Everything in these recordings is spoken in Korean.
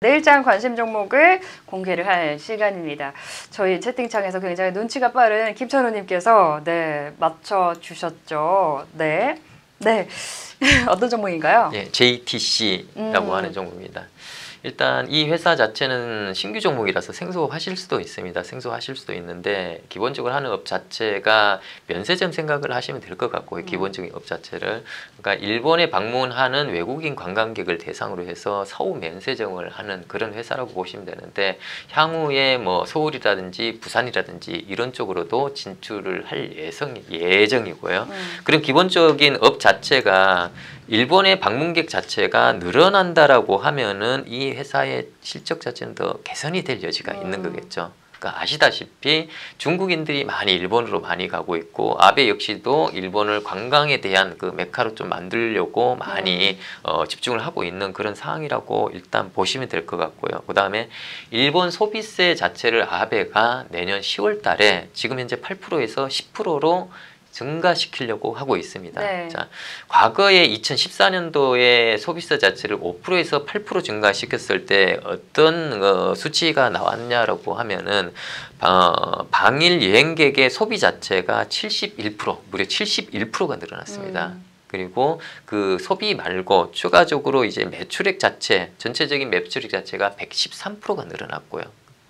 내일장 관심 종목을 공개를 할 시간입니다. 저희 채팅창에서 굉장히 눈치가 빠른 김천우님께서 네 맞춰 주셨죠. 네, 네 어떤 종목인가요? 예, JTC라고 음. 하는 종목입니다. 일단 이 회사 자체는 신규 종목이라서 생소하실 수도 있습니다. 생소하실 수도 있는데 기본적으로 하는 업 자체가 면세점 생각을 하시면 될 것 같고 음. 기본적인 업 자체를 그러니까 일본에 방문하는 외국인 관광객을 대상으로 해서 사후 면세점을 하는 그런 회사라고 보시면 되는데 향후에 뭐 서울이라든지 부산이라든지 이런 쪽으로도 진출을 할 예정 예정이고요. 음. 그럼 기본적인 업 자체가 일본의 방문객 자체가 늘어난다라고 하면은 이 회사의 실적 자체는 더 개선이 될 여지가 있는 음. 거겠죠. 그러니까 아시다시피 중국인들이 많이 일본으로 많이 가고 있고 아베 역시도 일본을 관광에 대한 그 메카로 좀 만들려고 많이 어, 집중을 하고 있는 그런 상황이라고 일단 보시면 될 것 같고요. 그 다음에 일본 소비세 자체를 아베가 내년 10월 달에 지금 현재 8%에서 10%로 증가시키려고 하고 있습니다. 네. 자, 과거에 2014년도에 소비세 자체를 5%에서 8% 증가시켰을 때 어떤 어, 수치가 나왔냐라고 하면은 어, 방일 여행객의 소비 자체가 71% 무려 71%가 늘어났습니다. 음. 그리고 그 소비 말고 추가적으로 이제 매출액 자체 전체적인 매출액 자체가 113%가 늘어났고요.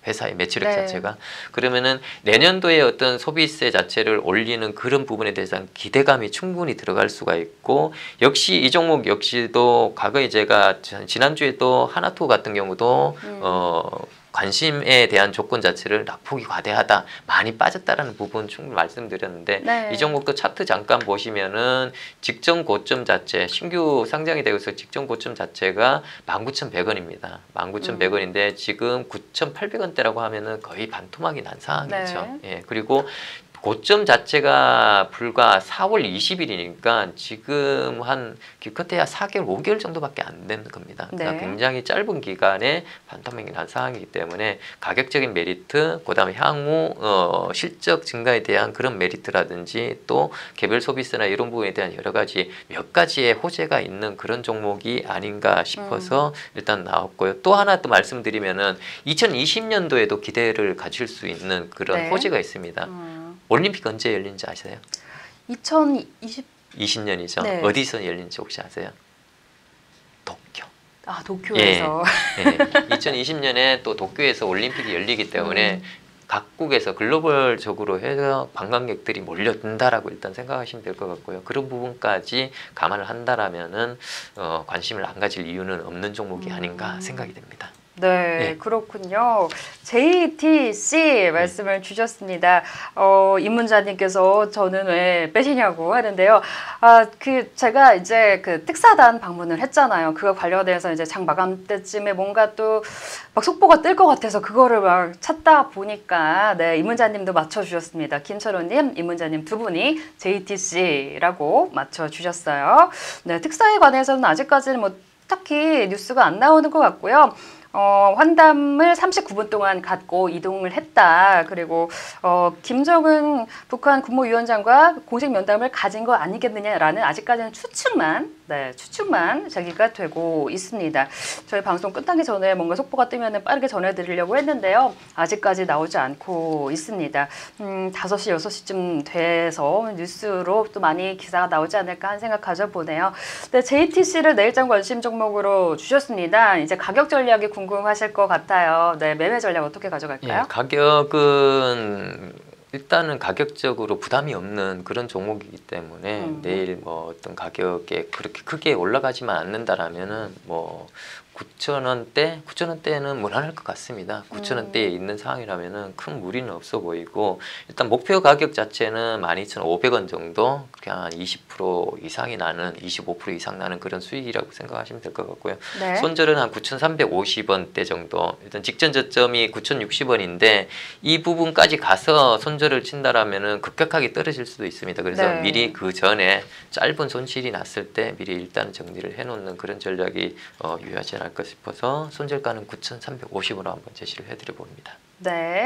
회사의 매출액 네. 자체가 그러면은 내년도에 어떤 소비세 자체를 올리는 그런 부분에 대해서는 기대감이 충분히 들어갈 수가 있고 역시 이 종목 역시도 과거에 제가 지- 지난주에도 하나투 같은 경우도 음. 어 관심에 대한 조건 자체를 낙폭이 과대하다 많이 빠졌다라는 부분 충분히 말씀드렸는데 네. 이 종목도 차트 잠깐 보시면은 직전 고점 자체 신규 상장이 되어서 직전 고점 자체가 19,100원입니다. 19,100원인데 지금 9,800원대라고 하면은 거의 반토막이 난 상황이죠. 예. 그리고 고점 자체가 불과 4월 20일이니까 지금 한 기껏해야 4개월, 5개월 정도밖에 안 되는 겁니다. 그러니까 네. 굉장히 짧은 기간에 반토막이 난 상황이기 때문에 가격적인 메리트, 그 다음에 향후 어, 실적 증가에 대한 그런 메리트라든지 또 개별 소비세나 이런 부분에 대한 여러 가지 몇 가지의 호재가 있는 그런 종목이 아닌가 싶어서 일단 나왔고요. 또 하나 또 말씀드리면은 2020년도에도 기대를 가질 수 있는 그런 네. 호재가 있습니다. 음. 올림픽 언제 열린지 아세요? 2020 20년이죠. 네. 어디서 열린지 혹시 아세요? 도쿄. 아 도쿄에서 예, 2020년에 또 도쿄에서 올림픽이 열리기 때문에 음. 각국에서 글로벌적으로 해서 관광객들이 몰려든다라고 일단 생각하시면 될 것 같고요. 그런 부분까지 감안을 한다라면은 어, 관심을 안 가질 이유는 없는 종목이 아닌가 음. 생각이 됩니다. 네, 예. 그렇군요. JTC 말씀을 주셨습니다. 어, 임문자님께서 저는 왜 빼시냐고 하는데요. 아, 그 제가 이제 그 특사단 방문을 했잖아요. 그거 관련해서 이제 장 마감 때쯤에 뭔가 또 막 속보가 뜰 것 같아서 그거를 막 찾다 보니까 네, 임문자님도 맞춰 주셨습니다. 김철호님, 임문자님 두 분이 JTC라고 맞춰 주셨어요. 네, 특사에 관해서는 아직까지는 뭐 딱히 뉴스가 안 나오는 것 같고요. 어, 환담을 39분 동안 갖고 이동을 했다. 그리고 어, 김정은 북한 국무위원장과 공식 면담을 가진 거 아니겠느냐라는 아직까지는 추측만, 네, 추측만 제기가 되고 있습니다. 저희 방송 끝나기 전에 뭔가 속보가 뜨면 빠르게 전해드리려고 했는데요. 아직까지 나오지 않고 있습니다. 음, 5시, 6시쯤 돼서 뉴스로 또 많이 기사가 나오지 않을까 하는 생각 가져보네요. 네, JTC를 내일장 관심 종목으로 주셨습니다. 이제 가격 전략이 궁금하실 것 같아요. 네, 매매 전략 어떻게 예, 가져갈까요? 가격은 일단은 가격적으로 부담이 없는 그런 종목이기 때문에 음. 내일 뭐 어떤 가격에 그렇게 크게 올라가지만 않는다라면은 뭐 9천 원대, 9천 원대는 무난할 것 같습니다. 9천 음. 원대에 있는 상황이라면은 큰 무리는 없어 보이고 일단 목표 가격 자체는 12,500원 정도 그냥 한 20% 이상이 나는 25% 이상 나는 그런 수익이라고 생각하시면 될 것 같고요. 네. 손절은 한 9,350원대 정도. 일단 직전 저점이 9,060원인데 이 부분까지 가서 손절을 친다라면은 급격하게 떨어질 수도 있습니다. 그래서 네. 미리 그 전에 짧은 손실이 났을 때 미리 일단 정리를 해놓는 그런 전략이 어, 유효하지 않을까 싶어서 손절가는 9,350원으로 한번 제시를 해드려 봅니다. 네.